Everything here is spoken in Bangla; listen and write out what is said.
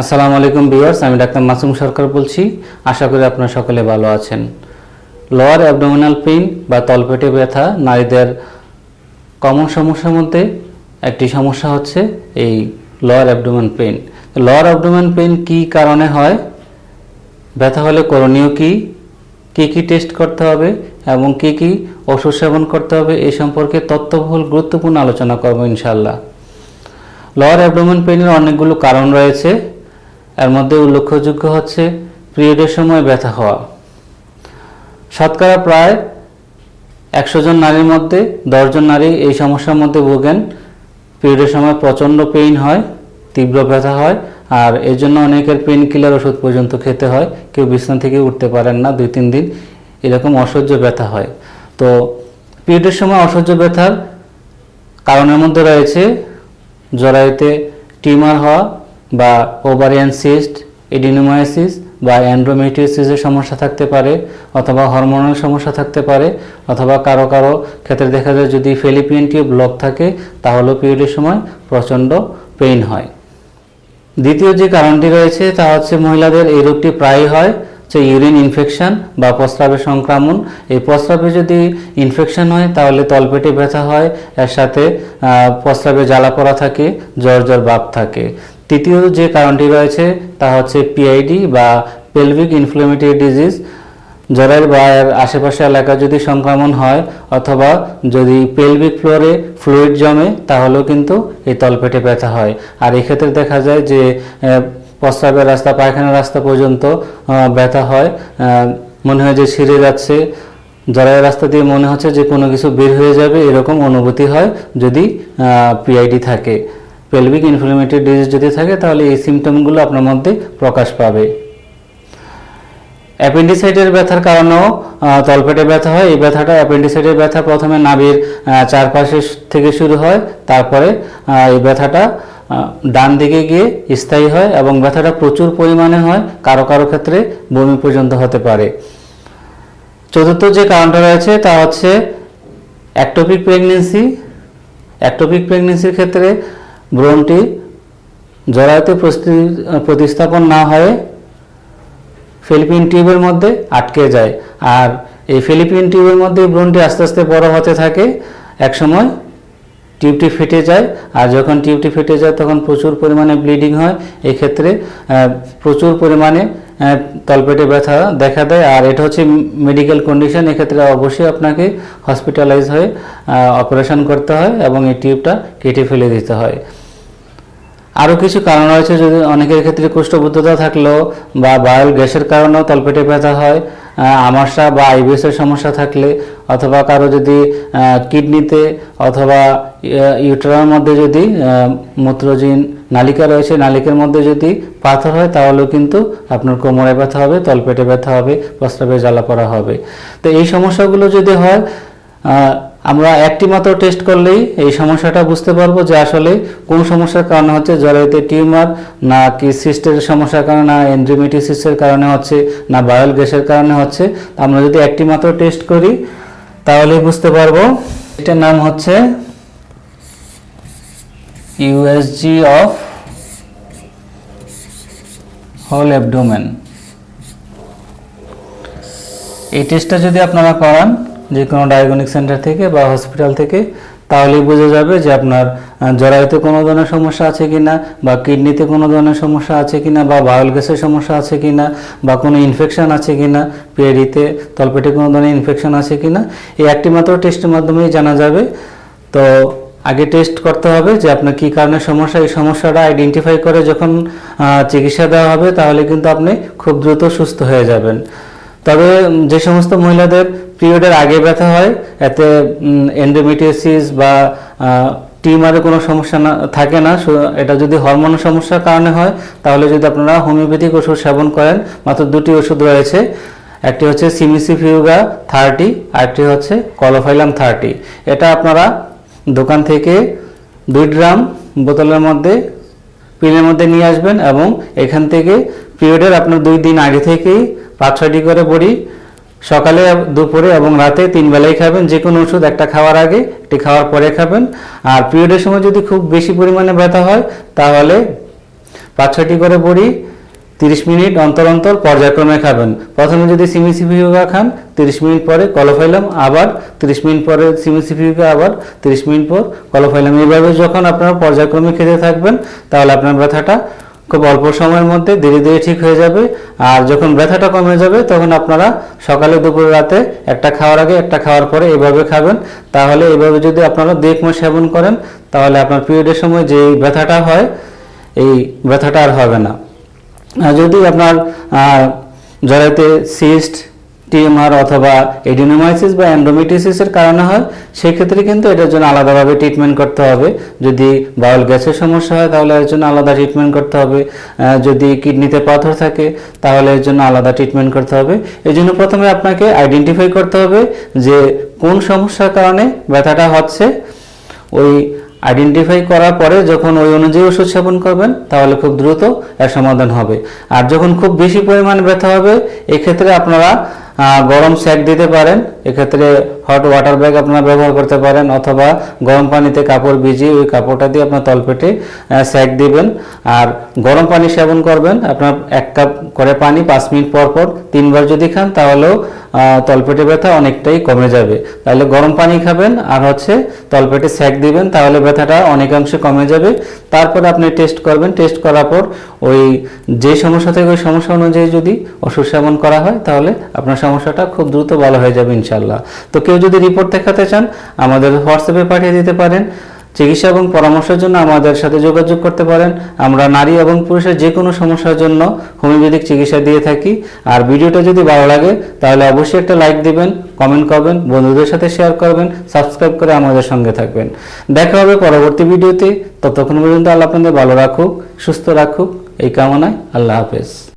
আসসালামু আলাইকুম ভিউয়ার্স, আমি ডাক্তার মাসুম সরকার বলছি। আশা করি আপনারা সকলে ভালো আছেন। লোয়ার অ্যাবডোমিনাল পেইন বা তলপেটে ব্যথা নারীদের কমন সমস্যার মধ্যে একটি সমস্যা হচ্ছে এই lower abdomen pain lower abdomen pain কী কারণে হয়? ব্যথা হলে করণীয় কী? কী কী টেস্ট করতে হবে এবং কী কী ওষুধ সেবন করতে হবে এ সম্পর্কে তথ্যবহুল গুরুত্বপূর্ণ আলোচনা করব ইনশাল্লাহ লোয়ার অ্যাবডোমেন পেইনের অনেকগুলো কারণ রয়েছে। এর মধ্যে উল্লেখযোগ্য হচ্ছে পিরিয়ডের সময় ব্যথা হওয়া। শতকরা প্রায় একশো জন নারীর মধ্যে দশজন নারী এই সমস্যার মধ্যে ভোগেন। পিরিয়ডের সময় প্রচণ্ড পেইন হয়, তীব্র ব্যথা হয়, আর এর জন্য অনেকের পেইন কিলার ওষুধ পর্যন্ত খেতে হয়। কেউ বিছানা থেকে উঠতে পারেন না দুই তিন দিন। এরকম অসহ্য ব্যথা হয়। তো পিরিয়ডের সময় অসহ্য ব্যথার কারণের মধ্যে রয়েছে জরায়ুতে টিউমার হওয়া বা ওভারিয়ান সিস্ট এডিনোমায়াসিস বা অ্যান্ড্রোমেটিওসিসের সমস্যা থাকতে পারে অথবা হরমোনাল সমস্যা থাকতে পারে অথবা কারও কারও ক্ষেত্রে দেখা যায় যদি ফেলিপিয়ান টিউব ব্লক থাকে তাহলেও পিরিয়ডের সময় প্রচণ্ড পেইন হয়। দ্বিতীয় যে কারণটি রয়েছে তা হচ্ছে মহিলাদের এই রোগটি প্রায়ই হয় যে ইউরিন ইনফেকশন বা প্রস্রাবের সংক্রমণ। এই প্রস্রাবে যদি ইনফেকশন হয় তাহলে তলপেটে ব্যথা হয়, এর সাথে প্রস্রাবে জ্বালা পড়া থাকে, জ্বর জ্বর ভাব থাকে। তৃতীয় যে কারণটি রয়েছে, তা হচ্ছে পিআইডি বা পেলভিক ইনফ্লেমেটরি ডিজিজ জ্বরের বা এর আশেপাশে এলাকা যদি সংক্রমণ হয় অথবা যদি পেলভিক ফ্লোরে ফ্লুইড জমে, তাহলেও কিন্তু এই তলপেটে ব্যথা হয়। আর এক্ষেত্রে দেখা যায় যে প্রস্রাবের রাস্তা পায়খানার রাস্তা পর্যন্ত ব্যথা হয়। মনে হয় যে ছিঁড়ে যাচ্ছে। জরায়ের রাস্তা দিয়ে মনে হচ্ছে যে কোনো কিছু বের হয়ে যাবে, এরকম অনুভূতি হয় যদি পিআইডি থাকে। পেলভিক ইনফ্লেমেটরি ডিজিজ যদি থাকে, তাহলে এই সিমটমগুলো আপনার মধ্যে প্রকাশ পাবে। অ্যাপেন্ডিসাইটের ব্যথার কারণেও তলপেটে ব্যথা হয়। এই ব্যথাটা অ্যাপেন্ডিসাইটের ব্যথা প্রথমে নাভির চারপাশে থেকে শুরু হয়, তারপরে এই ব্যথাটা ডান দিকে গিয়ে স্থায়ী হয় এবং ব্যথাটা প্রচুর পরিমাণে হয়, কারও কারও ক্ষেত্রে বমি পর্যন্ত হতে পারে। চতুর্থ যে কারণটা রয়েছে, তা হচ্ছে অ্যাক্টোপিক প্রেগনেন্সি অ্যাক্টোপিক প্রেগনেন্সির ক্ষেত্রে ব্রণটি জরায়ুতে প্রতিস্থাপন না হয়ে ফিলিপিন টিউবের মধ্যে আটকে যায়। আর এই ফিলিপিন টিউবের মধ্যে ব্রণটি আস্তে আস্তে বড় হতে থাকে। একসময় টিউবটি ফেটে যায়, আর যখন টিউবটি ফেটে যায় তখন প্রচুর পরিমাণে ব্লিডিং হয়। এক্ষেত্রে প্রচুর পরিমাণে তলপেটে ব্যথা দেখা দেয়। আর এটা হচ্ছে মেডিকেল কন্ডিশন এক্ষেত্রে অবশ্যই আপনাকে হসপিটালাইজ হয়ে অপারেশন করতে হয় এবং এই টিউবটা কেটে ফেলে দিতে হয়। আরও কিছু কারণ রয়েছে যদি অনেকের ক্ষেত্রে কোষ্ঠবদ্ধতা থাকলেও বা বায়ল গ্যাসের কারণেও তলপেটে ব্যথা হয়। আমাশা বা আইবিএসের সমস্যা থাকলে অথবা কারও যদি কিডনিতে অথবা ইউটারার মধ্যে যদি মূত্রজিন নালিকা রয়েছে, নালিকার মধ্যে যদি পাথর হয়, তাহলেও কিন্তু আপনার কোমরে ব্যথা হবে, তলপেটে ব্যথা হবে, প্রস্রাবে জ্বালা পড়া হবে। তো এই সমস্যাগুলো যদি হয় আমরা একটি মাত্র টেস্ট করলেই এই সমস্যাটা বুঝতে পারব যে আসলে কোন সমস্যার কারণে হচ্ছে জরায়ুতে টিউমার না কি সিস্টের সমস্যার কারণে, না এন্ড্রিমেটিসিসের কারণে হচ্ছে, না বায়োল গ্যাসের কারণে হচ্ছে। আমরা যদি একটি মাত্র টেস্ট করি, তাহলে বুঝতে পারব এটার নাম হচ্ছে ইউএসজি অফ হোল অ্যাবডোমেন এই টেস্টটা যদি আপনারা করান যে কোনো ডায়াগনিক সেন্টার থেকে বা হসপিটাল থেকে, তাহলেই বোঝা যাবে যে আপনার জরায়ুতে কোনো ধরনের সমস্যা আছে কিনা, বা কিডনিতে কোনো ধরনের সমস্যা আছে কিনা, বা বায়োল গ্যাসের সমস্যা আছে কিনা, বা কোনো ইনফেকশন আছে কিনা পেরিতে তলপেটে কোনো ধরনের ইনফেকশন আছে কিনা, এই একটি মাত্র টেস্টের মাধ্যমেই জানা যাবে। তো আগে টেস্ট করতে হবে যে আপনার কী কারণে সমস্যা, এই সমস্যাটা আইডেন্টিফাই করে যখন চিকিৎসা দেওয়া হবে, তাহলে কিন্তু আপনি খুব দ্রুত সুস্থ হয়ে যাবেন। তবে যে সমস্ত মহিলাদের পিরিয়ডের আগে ব্যথা হয়, এতে এন্ডোমেটিওসিস বা টিউমারে কোনো সমস্যা না, থাকে না। এটা যদি হরমোনের সমস্যার কারণে হয়, তাহলে যদি আপনারা হোমিওপ্যাথিক ওষুধ সেবন করেন, মাত্র দুটি ওষুধ রয়েছে। একটি হচ্ছে সিমিসি ফিউগা থার্টি, আরেকটি হচ্ছে কলোফাইলাম থার্টি। এটা আপনারা দোকান থেকে দুই গ্রাম বোতলের মধ্যে পিলের মধ্যে নিয়ে আসবেন এবং এখান থেকে পিরিয়ডের আপনার দুই দিন আগে থেকেই পাঁচ ছয়টি করে বড়ি সকালে দুপুরে এবং রাতে তিন বেলায় খাবেন যে কোনো ওষুধ, একটা খাওয়ার আগে, একটি খাওয়ার পরে খাবেন। আর পিরিয়ডের সময় যদি খুব বেশি পরিমাণে ব্যথা হয়, তাহলে পাঁচ ছটি করে বড়ি, তিরিশ মিনিট অন্তর অন্তর পর্যায়ক্রমে খাবেন। প্রথমে যদি সিমি সিপিউকা খান, তিরিশ মিনিট পরে কলফাইলাম, আবার তিরিশ মিনিট পরে সিমিসিফিউকা আবার তিরিশ মিনিট পর কলফাইলাম। এইভাবে যখন আপনারা পর্যায়ক্রমে খেতে থাকবেন, তাহলে আপনার ব্যথাটা খুব অল্প সময়ের মধ্যে ধীরে ধীরে ঠিক হয়ে যাবে। আর যখন ব্যথাটা কমে যাবে তখন আপনারা সকালে দুপুর রাতে একটা খাওয়ার আগে একটা খাওয়ার পরে এভাবে খাবেন। তাহলে এভাবে যদি আপনারা দেখম মাস সেবন করেন তাহলে আপনার পিরিয়ডের সময় যে ব্যথাটা হয় এই ব্যথাটা আর হবে না। যদি আপনার আহ, সিস্ট টিএমআর অথবা এডিনোমাইসিস বা অ্যান্ড্রোমেটিসিসের কারণে হয়, সেক্ষেত্রে কিন্তু এটার জন্য আলাদাভাবে ট্রিটমেন্ট করতে হবে। যদি বাউল গ্যাসের সমস্যা হয়, তাহলে এর জন্য আলাদা ট্রিটমেন্ট করতে হবে। যদি কিডনিতে পাথর থাকে, তাহলে এর জন্য আলাদা ট্রিটমেন্ট করতে হবে। এই জন্য প্রথমে আপনাকে আইডেন্টিফাই করতে হবে যে কোন সমস্যার কারণে ব্যথাটা হচ্ছে। ওই আইডেন্টিফাই করার পরে যখন ওই অনুযায়ী ওষুধ সেবন করবেন, তাহলে খুব দ্রুত এর সমাধান হবে। আর যখন খুব বেশি পরিমাণ ব্যথা হবে, এক্ষেত্রে আপনারা গরম সেক দিতে পারেন। এক্ষেত্রে হট ওয়াটার ব্যাগ আপনারা ব্যবহার করতে পারেন, অথবা গরম পানিতে কাপড় ভিজিয়ে ওই কাপড়টা দিয়ে আপনার তলপেটে সেক দিবেন। আর গরম পানি সেবন করবেন। আপনার এক কাপ করে পানি পাঁচ মিনিট পর পর তিনবার যদি খান, তাহলেও তলপেটে ব্যথা অনেকটাই কমে যাবে। তাহলে গরম পানি খাবেন আর হচ্ছে তলপেটে স্যাক দিবেন, তাহলে ব্যথাটা অনেকাংশে কমে যাবে। তারপর আপনি টেস্ট করবেন। টেস্ট করার পর ওই যে সমস্যা থেকে, ওই সমস্যা অনুযায়ী যদি ওষুধ সেবন করা হয়, তাহলে আপনার সমস্যাটা খুব দ্রুত ভালো হয়ে যাবে ইনশাল্লাহ তো কেউ যদি রিপোর্ট দেখাতে চান, আমাদের হোয়াটসঅ্যাপে পাঠিয়ে দিতে পারেন। চিকিৎসা এবং পরামর্শের জন্য আমাদের সাথে যোগাযোগ করতে পারেন। আমরা নারী এবং পুরুষের যে কোনো সমস্যার জন্য হোমিওপ্যাথিক চিকিৎসা দিয়ে থাকি। আর ভিডিওটা যদি ভালো লাগে, তাহলে অবশ্যই একটা লাইক দিবেন, কমেন্ট করবেন, বন্ধুদের সাথে শেয়ার করবেন, সাবস্ক্রাইব করে আমাদের সঙ্গে থাকবেন। দেখা হবে পরবর্তী ভিডিওতে। ততক্ষণ পর্যন্ত আল্লাহ আপনাদের ভালো রাখুক, সুস্থ রাখুক। এই কামনায় আল্লাহ হাফেজ।